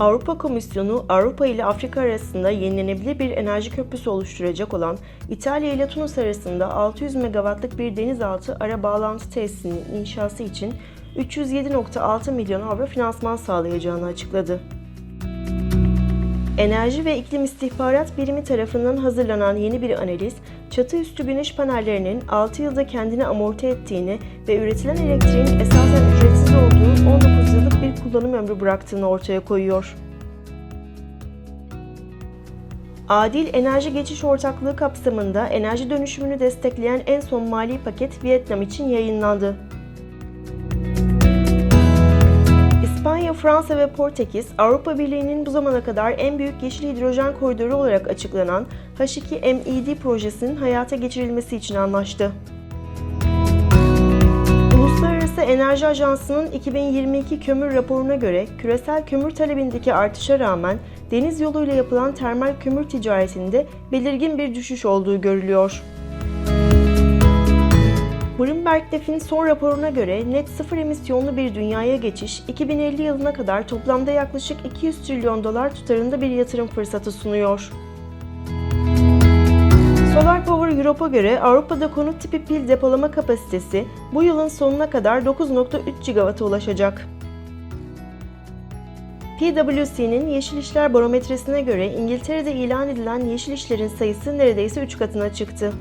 Avrupa Komisyonu, Avrupa ile Afrika arasında yenilenebilir bir enerji köprüsü oluşturacak olan İtalya ile Tunus arasında 600 megawattlık bir denizaltı ara bağlantı tesisinin inşası için 307.6 milyon avro finansman sağlayacağını açıkladı. Enerji ve İklim İstihbarat Birimi tarafından hazırlanan yeni bir analiz, çatı üstü güneş panellerinin 6 yılda kendini amorti ettiğini ve üretilen elektriğin esasen ücretsiz olduğu 19 yıllık bir kullanım ömrü bıraktığını ortaya koyuyor. Adil Enerji Geçiş Ortaklığı kapsamında enerji dönüşümünü destekleyen en son mali paket Vietnam için yayınlandı. Fransa ve Portekiz, Avrupa Birliği'nin bu zamana kadar en büyük yeşil hidrojen koridoru olarak açıklanan H2MED projesinin hayata geçirilmesi için anlaştı. Uluslararası Enerji Ajansı'nın 2022 kömür raporuna göre küresel kömür talebindeki artışa rağmen deniz yoluyla yapılan termal kömür ticaretinde belirgin bir düşüş olduğu görülüyor. Bloomberg Def'in son raporuna göre net sıfır emisyonlu bir dünyaya geçiş 2050 yılına kadar toplamda yaklaşık 200 trilyon dolar tutarında bir yatırım fırsatı sunuyor. Solar Power Europe'a göre Avrupa'da konut tipi pil depolama kapasitesi bu yılın sonuna kadar 9.3 GW'a ulaşacak. PwC'nin Yeşil İşler Barometresine göre İngiltere'de ilan edilen yeşil işlerin sayısı neredeyse 3 katına çıktı.